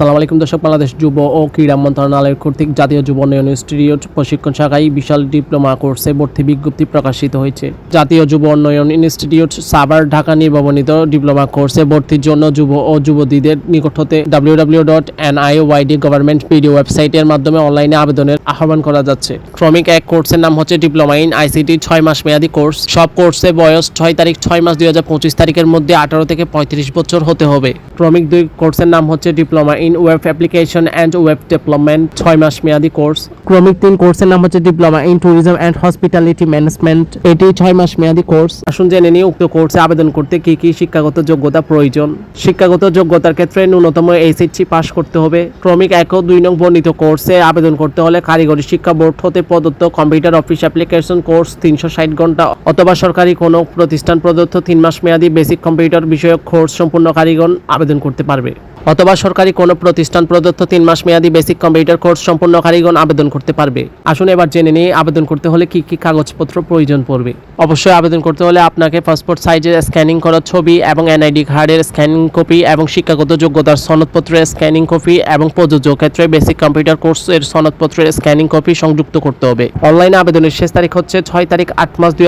আসসালামু আলাইকুম দর্শক, বাংলাদেশ যুব ও ক্রীড়া মন্ত্রণালয় কর্তৃক জাতীয় যুব উন্নয়ন ইনস্টিটিউট প্রশিক্ষণ শাখায় বিশাল ডিপ্লোমা কোর্সে ভর্তি বিজ্ঞপ্তি প্রকাশিত হয়েছে। জাতীয় যুব উন্নয়ন ইনস্টিটিউট সাভার, ঢাকা নির্বাচনিত ডিপ্লোমা কোর্সে ভর্তির জন্য যুব ও যুবতীদের নিকট হতে W dot N I YD government BD ওয়েবসাইটের মাধ্যমে অনলাইনে আবেদনের আহ্বান করা যাচ্ছে। ক্রমিক এক কোর্সের নাম হচ্ছে ডিপ্লোমা ইন আইসিটি, ছয় মাস মেয়াদী কোর্স। সব কোর্সে বয়স ছয় তারিখ, ছয় মাস দুই হাজার পঁচিশ তারিখের মধ্যে আঠারো থেকে পঁয়ত্রিশ বছর হতে হবে। ক্রমিক দুই কোর্সের নাম হচ্ছে diploma in web application and web development ছয় মাস মেয়াদি কোর্স ক্রমিক তিন কোর্সের নাম হচ্ছে diploma in tourism and hospitality management এটি ছয় মাস মেয়াদি কোর্স আসুন জেনে নিয়ে উক্ত কোর্সে আবেদন করতে কি কি শিক্ষাগত যোগ্যতা প্রয়োজন। শিক্ষাগত যোগ্যতার ক্ষেত্রে ন্যূনতম এইচএসসি পাস করতে হবে। ক্রমিক এক ও দুই নং বর্ণিত কোর্সে আবেদন করতে হলে কারিগরি শিক্ষা বোর্ড হতে প্রদত্ত কম্পিউটার অফিস অ্যাপ্লিকেশন কোর্স তিনশো ষাট ঘণ্টা অথবা সরকারি কোনো প্রতিষ্ঠান প্রদত্ত তিন মাস মেয়াদী বেসিক কম্পিউটার বিষয়ক কোর্স সম্পূর্ণ কারিগণ আবেদন করতে পারবে। অথবা সরকারি কোনো প্রতিষ্ঠান প্রদত্ত তিন মাস মেয়াদী বেসিক কম্পিউটার কোর্স সম্পূর্ণ কারিগণ আবেদন করতে পারবে। আসুন এবার জেনে নিয়ে আবেদন করতে হলে কি কি কাগজপত্র প্রয়োজন পড়বে। অবশ্যই আবেদন করতে হলে আপনাকে পাসপোর্ট সাইজের স্ক্যানিং করা ছবি এবং এনআইডি কার্ডের স্ক্যানিং কপি এবং শিক্ষাগত যোগ্যতার সনদপত্রের স্ক্যানিং কপি এবং প্রযোজ্য ক্ষেত্রে বেসিক কম্পিউটার কোর্সের সনদপত্রের স্ক্যানিং কপি সংযুক্ত করতে হবে। অনলাইনে আবেদনের শেষ তারিখ হচ্ছে ছয় তারিখ আট মাস দুই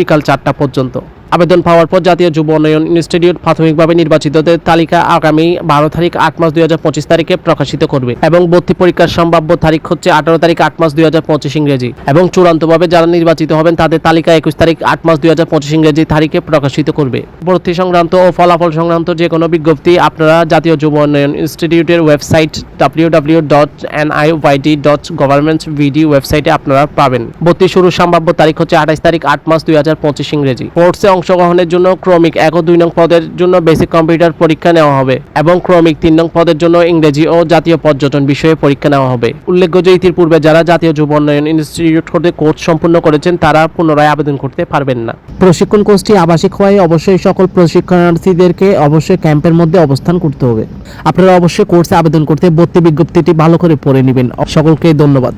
বিকাল চারটা পর্যন্ত। আবেদন পাওয়ার পর জাতীয় যুব উন্নয়ন ইনস্টিটিউট প্রাথমিকভাবে নির্বাচিতদের তালিকা আগামী বারো তারিখ আট মাস দুই হাজার পঁচিশ তারিখে প্রকাশিত করবে এবং ভর্তি পরীক্ষার সম্ভাব্য তারিখ হচ্ছে আঠারো তারিখ আট মাস দুই হাজার পঁচিশ ইংরেজি এবং চূড়ান্তভাবে যারা নির্বাচিত হবেন তাদের তালিকা একুশ তারিখ আট মাস দুই হাজার পঁচিশ ইংরেজি তারিখে প্রকাশিত করবে। ভর্তি সংক্রান্ত ও ফলাফল সংক্রান্ত যে কোনো বিজ্ঞপ্তি আপনারা জাতীয় যুব উন্নয়ন ইনস্টিটিউটের website W W dot N I YD dot government BD ওয়েবসাইটে আপনারা পাবেন। ভর্তি শুরুর সম্ভাব্য তারিখ হচ্ছে আঠাশ তারিখ আট মাস দুই হাজার পঁচিশ ইংরেজি। কোর্সে অংশগ্রহণের জন্য ক্রমিক এক ও দুই নং পদের জন্য বেসিক কম্পিউটার পরীক্ষা নেওয়া হবে এবং ক্রমিক তিন নং পদের জন্য ইংরেজি ও জাতীয় পর্যটন বিষয়ে পরীক্ষা নেওয়া হবে। উল্লেখ্য যে ইতিপূর্বে যারা জাতীয় যুব উন্নয়ন ইনস্টিটিউট হতে কোর্স সম্পূর্ণ করেছেন, তারা পুনরায় আবেদন করতে পারবেন না। প্রশিক্ষণ কোর্সটি আবাসিক হওয়ায় অবশ্যই সকল প্রশিক্ষণার্থীদেরকে অবশ্যই ক্যাম্পের মধ্যে অবস্থান করতে হবে। আপনারা অবশ্যই কোর্সে আবেদন করতে ভর্তি বিজ্ঞপ্তিটি ভালো করে পড়ে নেবেন। সকলকে ধন্যবাদ।